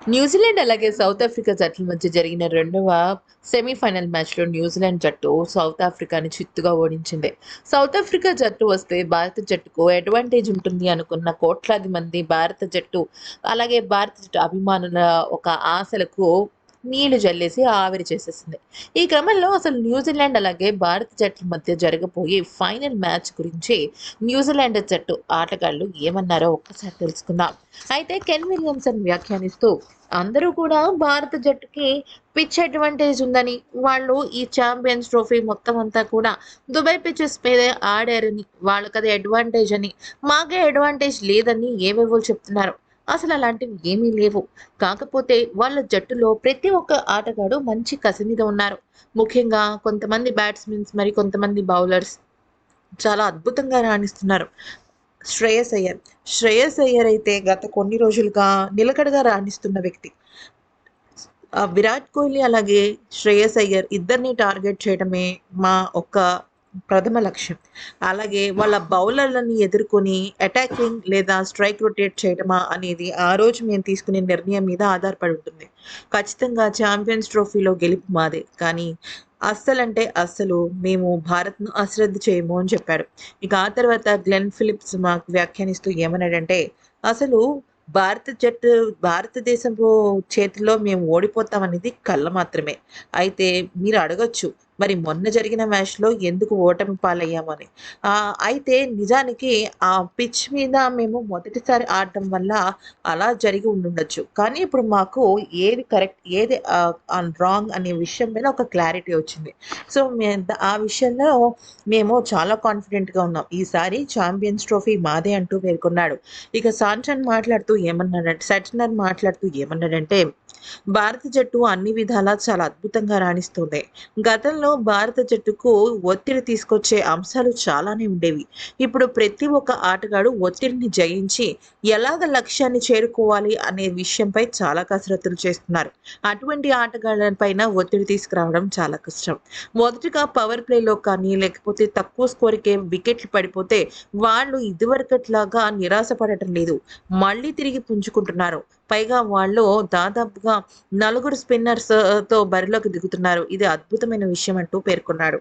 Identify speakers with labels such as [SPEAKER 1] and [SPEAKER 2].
[SPEAKER 1] New Zealand అలాగే south Africa జట్ల మధ్య జరిగిన రెండవ సెమీఫైనల్ మ్యాచ్లో న్యూజిలాండ్ జట్టు సౌత్ ఆఫ్రికాని చిత్తుగా ఓడించింది. సౌత్ ఆఫ్రికా జట్టు వస్తే భారత జట్టుకు అడ్వాంటేజ్ ఉంటుంది అనుకున్న కోట్లాది మంది భారత జట్టు అలాగే భారత జట్టు అభిమానుల ఒక ఆశలకు నీళ్ళు జల్లేసి ఆవిరి చేసేసింది. ఈ క్రమంలో అసలు న్యూజిలాండ్ అలాగే భారత జట్ల మధ్య జరగబోయే ఫైనల్ మ్యాచ్ గురించి న్యూజిలాండ్ జట్టు ఆటగాళ్ళు ఏమన్నారో ఒక్కసారి తెలుసుకుందాం. అయితే కెన్ విలియమ్సన్ వ్యాఖ్యానిస్తూ అందరూ కూడా భారత జట్టుకి పిచ్ అడ్వాంటేజ్ ఉందని వాళ్ళు ఈ ఛాంపియన్స్ ట్రోఫీ మొత్తం అంతా కూడా దుబాయ్ పిచెస్ మీద ఆడారని వాళ్ళకది అడ్వాంటేజ్ అని మాకే అడ్వాంటేజ్ లేదని ఏవేవో చెప్తున్నారు. అసలు అలాంటివి ఏమీ లేవు. కాకపోతే వాళ్ళ జట్టులో ప్రతి ఒక్క ఆటగాడు మంచి కసి మీద ఉన్నారు. ముఖ్యంగా కొంతమంది బ్యాట్స్మెన్స్ మరి కొంతమంది బౌలర్స్ చాలా అద్భుతంగా రాణిస్తున్నారు. శ్రేయస్ అయ్యర్. శ్రేయస్ అయ్యర్ అయితే గత కొన్ని రోజులుగా నిలకడగా రాణిస్తున్న వ్యక్తి. విరాట్ కోహ్లీ అలాగే శ్రేయస్ అయ్యర్ ఇద్దరిని టార్గెట్ చేయడమే మా ఒక్క ప్రథమ లక్ష్యం. అలాగే వాళ్ళ బౌలర్లని ఎదుర్కొని అటాకింగ్ లేదా స్ట్రైక్ రొటేట్ చేయడమా అనేది ఆ రోజు మేము తీసుకునే నిర్ణయం మీద ఆధారపడి ఉంటుంది. ఖచ్చితంగా ఛాంపియన్స్ ట్రోఫీలో గెలుపు మాదే. కానీ అస్సలంటే అస్సలు మేము భారత్ను అశ్రద్ధ చేయము అని చెప్పాడు. ఇక ఆ తర్వాత గ్లెన్ ఫిలిప్స్ మాకు వ్యాఖ్యానిస్తూ ఏమన్నాడంటే అసలు భారత జట్టు భారతదేశపు చేతిలో మేము ఓడిపోతాం అనేది కళ్ళ మాత్రమే. అయితే మీరు అడగచ్చు మరి మొన్న జరిగిన మ్యాచ్లో ఎందుకు ఓటమి పాలయ్యామని. అయితే నిజానికి ఆ పిచ్ మీద మేము మొదటిసారి ఆడటం వల్ల అలా జరిగి ఉండుండొచ్చు. కానీ ఇప్పుడు మాకు ఏది కరెక్ట్ ఏది రాంగ్ అనే విషయం మీద ఒక క్లారిటీ వచ్చింది. సో ఆ విషయంలో మేము చాలా కాన్ఫిడెంట్గా ఉన్నాం. ఈసారి ఛాంపియన్స్ ట్రోఫీ మాదే అంటూ పేర్కొన్నాడు. ఇక సాంచన్ మాట్లాడుతూ ఏమన్నాడంటే సచినర్ మాట్లాడుతూ ఏమన్నాడంటే భారత జట్టు అన్ని విధాలా చాలా అద్భుతంగా రాణిస్తుంది. గతంలో భారత జట్టుకు ఒత్తిడి తీసుకొచ్చే అంశాలు చాలానే ఉండేవి. ఇప్పుడు ప్రతి ఒక్క ఆటగాడు ఒత్తిడిని జయించి ఎలాగ లక్ష్యాన్ని చేరుకోవాలి అనే విషయంపై చాలా కసరత్తులు చేస్తున్నారు. అటువంటి ఆటగాళ్ళపైన ఒత్తిడి తీసుకురావడం చాలా కష్టం. మొదటగా పవర్ ప్లేలో కానీ లేకపోతే తక్కువ స్కోర్కే వికెట్లు పడిపోతే వాళ్ళు ఇదివరకట్లాగా నిరాశపడటం లేదు. మళ్ళీ తిరిగి పుంజుకుంటున్నారు. పైగా వాళ్ళు దాదాపుగా నలుగురు స్పిన్నర్స్తో బరిలోకి దిగుతున్నారు. ఇది అద్భుతమైన విషయం అంటూ పేర్కొన్నాడు.